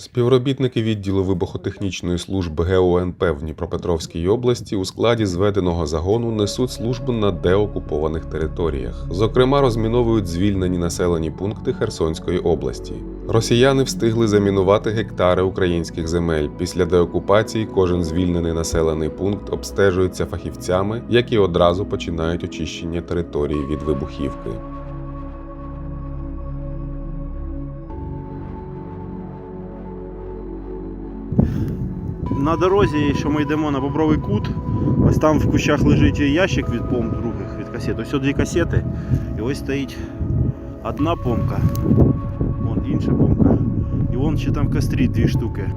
Співробітники відділу вибухотехнічної служби ГУНП в Дніпропетровській області у складі зведеного загону несуть службу на деокупованих територіях. Зокрема, розміновують звільнені населені пункти Херсонської області. Росіяни встигли замінувати гектари українських земель. Після деокупації кожен звільнений населений пункт обстежується фахівцями, які одразу починають очищення території від вибухівки. На дорозі, що ми йдемо на бобровий кут, ось там в кущах лежить ящик від помп других, від касет. Ось дві касети. І ось стоїть одна помка, вон інша помка. І вон ще там кастрі дві штуки.